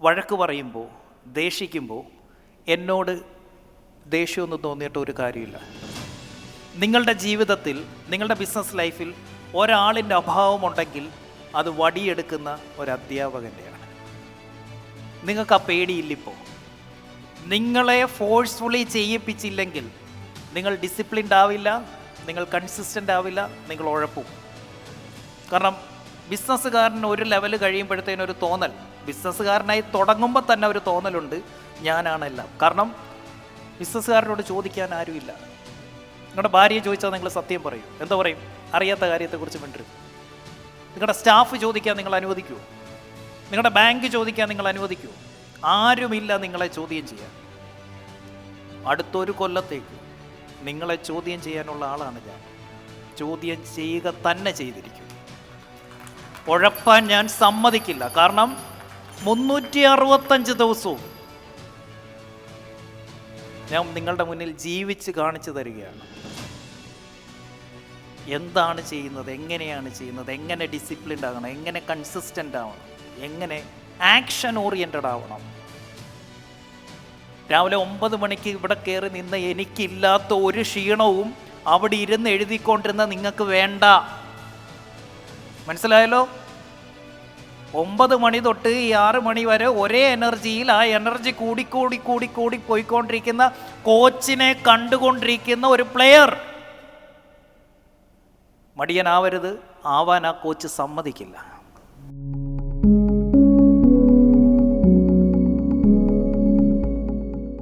വഴക്ക് പറയുമ്പോൾ ദേഷിക്കുമ്പോൾ എന്നോട് ദേഷ്യമൊന്നും തോന്നിയിട്ട് ഒരു കാര്യമില്ല. നിങ്ങളുടെ ജീവിതത്തിൽ നിങ്ങളുടെ ബിസിനസ് ലൈഫിൽ ഒരാളിന്റെ അഭാവമുണ്ടെങ്കിൽ അത് വടിയെടുക്കുന്ന ഒരു അധ്യാപകന്റെയാണ്. നിങ്ങൾക്ക് ആ പേടിയില്ലിപ്പോൾ നിങ്ങളെ ഫോഴ്സ്ഫുള്ളി ചെയ്യിപ്പിച്ചില്ലെങ്കിൽ നിങ്ങൾ ഡിസിപ്ലിൻഡ് ആവില്ല നിങ്ങൾ കൺസിസ്റ്റന്റ് ആവില്ല നിങ്ങൾ ഉഴപ്പും. കാരണം ബിസിനസ്സുകാരൻ ഒരു ലെവൽ കഴിയുമ്പോഴത്തേനൊരു തോന്നൽ. ബിസിനസ്സുകാരനായി തുടങ്ങുമ്പോൾ തന്നെ ഒരു തോന്നലുണ്ട്. ഞാനാണെല്ലാം കാരണം ബിസിനസ്സുകാരനോട് ചോദിക്കാൻ ആരുമില്ല. നിങ്ങളുടെ ഭാര്യയെ ചോദിച്ചാൽ നിങ്ങൾ സത്യം പറയും. എന്താ പറയും? അറിയാത്ത കാര്യത്തെക്കുറിച്ച് മിണ്ടരുത്. നിങ്ങളുടെ സ്റ്റാഫ് ചോദിക്കാൻ നിങ്ങൾ അനുവദിക്കുമോ നിങ്ങളുടെ ബാങ്ക് ചോദിക്കാൻ നിങ്ങൾ അനുവദിക്കുമോ ആരുമില്ല നിങ്ങളെ ചോദ്യം ചെയ്യാൻ. അടുത്തൊരു കൊല്ലത്തേക്ക് നിങ്ങളെ ചോദ്യം ചെയ്യാനുള്ള ആളാണ് ഞാൻ. ചോദ്യം ചെയ്യുക തന്നെ ചെയ്തിരിക്കും. ഉഴപ്പാൻ ഞാൻ സമ്മതിക്കില്ല. കാരണം മുന്നൂറ്റി അറുപത്തഞ്ച് ദിവസവും ഞാൻ നിങ്ങളുടെ മുന്നിൽ ജീവിച്ച് കാണിച്ചു തരികയാണ്. എന്താണ് ചെയ്യുന്നത്? എങ്ങനെയാണ് ചെയ്യുന്നത്? എങ്ങനെ ഡിസിപ്ലിൻഡ് ആകണം? എങ്ങനെ കൺസിസ്റ്റന്റ് ആവണം? എങ്ങനെ ആക്ഷൻ ഓറിയന്റഡ് ആവണം? രാവിലെ ഒമ്പത് മണിക്ക് ഇവിടെ കയറി നിന്ന് എനിക്കില്ലാത്ത ഒരു ക്ഷീണവും അവിടെ ഇരുന്ന് എഴുതിക്കൊണ്ടിരുന്ന നിങ്ങൾക്ക് വേണ്ട. മനസ്സിലായല്ലോ? ഒമ്പത് മണി തൊട്ട് ഈ ആറ് മണി വരെ ഒരേ എനർജിയിൽ ആ എനർജി കൂടി കൂടി കൂടി കൂടി പോയിക്കൊണ്ടിരിക്കുന്ന കോച്ചിനെ കണ്ടുകൊണ്ടിരിക്കുന്ന ഒരു പ്ലെയർ. മടിയനാവരുത് ആവാൻ ആ കോച്ച് സമ്മതിക്കില്ല.